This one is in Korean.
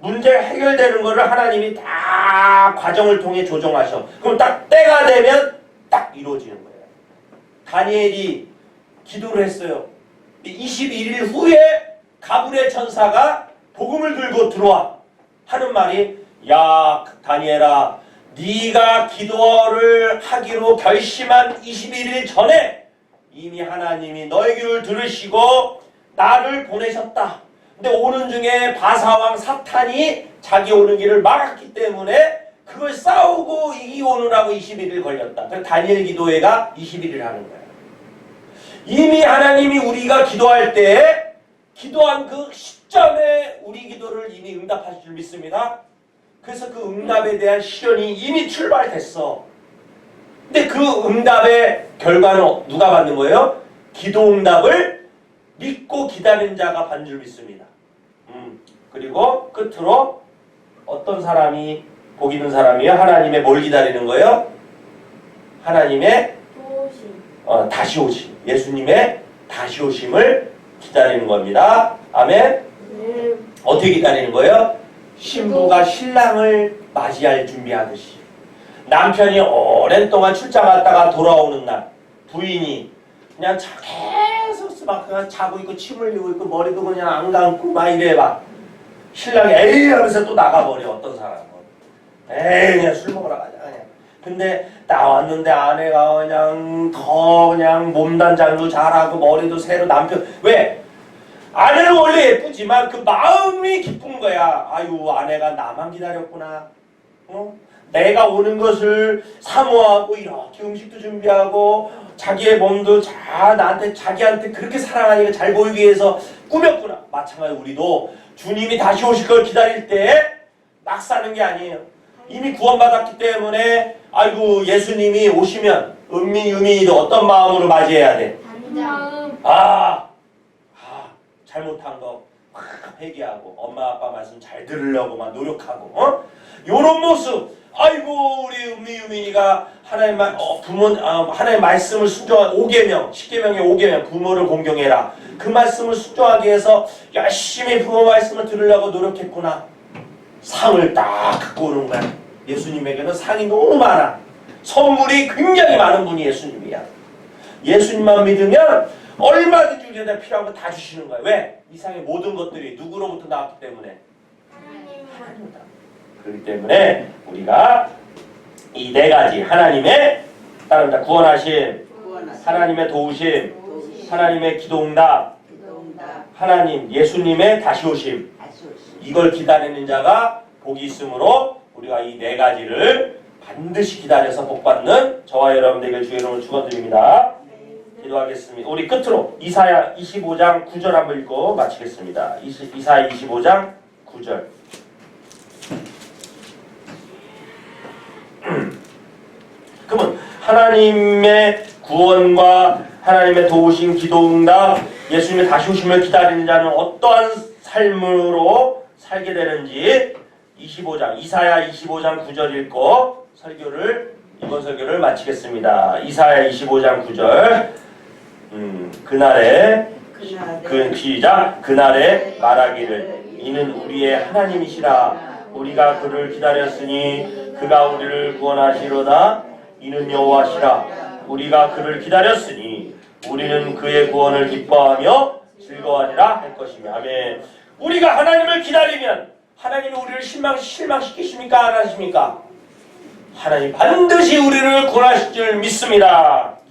문제가 해결되는 거를 하나님이 다 과정을 통해 조정하셔. 그럼 딱 때가 되면 딱 이루어지는 거예요. 다니엘이 기도를 했어요. 21일 후에 가불의 천사가 복음을 들고 들어와 하는 말이 야 다니엘아 네가 기도를 하기로 결심한 21일 전에 이미 하나님이 너의 기도를 들으시고 나를 보내셨다. 근데 오는 중에 바사왕 사탄이 자기 오는 길을 막았기 때문에 그걸 싸우고 이기고 오느라고 21일 걸렸다. 그래서 다니엘 기도회가 21일 하는 거야. 이미 하나님이 우리가 기도할 때 기도한 그 시점에 우리 기도를 이미 응답하실 줄 믿습니다. 그래서 그 응답에 대한 실현이 이미 출발됐어. 근데 그 응답의 결과는 누가 받는 거예요? 기도 응답을 믿고 기다린 자가 받는 줄 믿습니다. 음, 그리고 끝으로 어떤 사람이 복 있는 사람이요? 하나님의 뭘 기다리는 거예요? 하나님의. 어, 다시 오심, 예수님의 다시 오심을 기다리는 겁니다. 아멘. 네. 어떻게 기다리는 거예요? 신부가 신랑을 맞이할 준비하듯이 남편이 오랜 동안 출장 갔다가 돌아오는 날 부인이 그냥 자, 계속 막 그냥 자고 있고 침 흘리고 있고 머리도 그냥 안 감고 막 이래 봐. 신랑이 에이 하면서 또 나가버려 어떤 사람은. 에이 그냥 술 먹으러 가자 그냥. 근데 나왔는데 아내가 그냥 더 그냥 몸단장도 잘하고 머리도 새로 남편. 왜? 아내는 원래 예쁘지만 그 마음이 기쁜 거야. 아유 아내가 나만 기다렸구나. 어? 내가 오는 것을 사모하고 이렇게 음식도 준비하고 자기의 몸도 잘 나한테 자기한테 그렇게 사랑하니까 잘 보이기 위해서 꾸몄구나. 마찬가지 우리도 주님이 다시 오실 걸 기다릴 때 막 사는 게 아니에요. 이미 구원받았기 때문에 아이고 예수님이 오시면 은미 유민이도 어떤 마음으로 맞이해야 돼? 아, 아 잘못한 거막 회개하고 엄마 아빠 말씀 잘 들으려고 막 노력하고 어? 요런 모습 아이고 우리 은미 유민이가 하나님 말 어, 부모 어, 하나님 말씀을 순종한 5계명 10계명의 5계명 부모를 공경해라 그 말씀을 순종하기 위해서 열심히 부모 말씀을 들으려고 노력했구나 상을 딱 갖고 오는 거야 예수님에게는 상이 너무 많아 선물이 굉장히 많은 분이 예수님이야 예수님만 믿으면 얼마든지 우리한테 필요한 거 다 주시는 거야. 왜? 이상의 모든 것들이 누구로부터 나왔기 때문에 하나님이다. 그렇기 때문에 우리가 이 네 가지 하나님의 따릅니다. 구원하심, 구원하심, 하나님의 도우심, 도우심, 하나님의 기도응답, 기도응답, 하나님 예수님의 다시 오심. 다시 오심. 이걸 기다리는 자가 복이 있으므로 우리가 이 네 가지를 반드시 기다려서 복 받는 저와 여러분들에게 주의 이름을 축원드립니다. 기도하겠습니다. 우리 끝으로 이사야 25장 9절 한번 읽고 마치겠습니다. 이사야 25장 9절. 그러면 하나님의 구원과 하나님의 도우신 기도응답, 예수님의 다시 오심을 기다리는 자는 어떠한 삶으로 살게 되는지 25장 이사야 25장 9절 읽고 설교를 이번 설교를 마치겠습니다. 이사야 25장 9절 음, 그날에 그 시작 그날에 말하기를. 이는 우리의 하나님이시라. 우리가 그를 기다렸으니 그가 우리를 구원하시로다. 이는 여호와시라. 우리가 그를 기다렸으니 우리는 그의 구원을 기뻐하며 즐거워하리라 할 것이며. 아멘. 우리가 하나님을 기다리면 하나님이 우리를 실망, 실망시키십니까? 안 하십니까? 하나님 반드시 우리를 구원하실 줄 믿습니다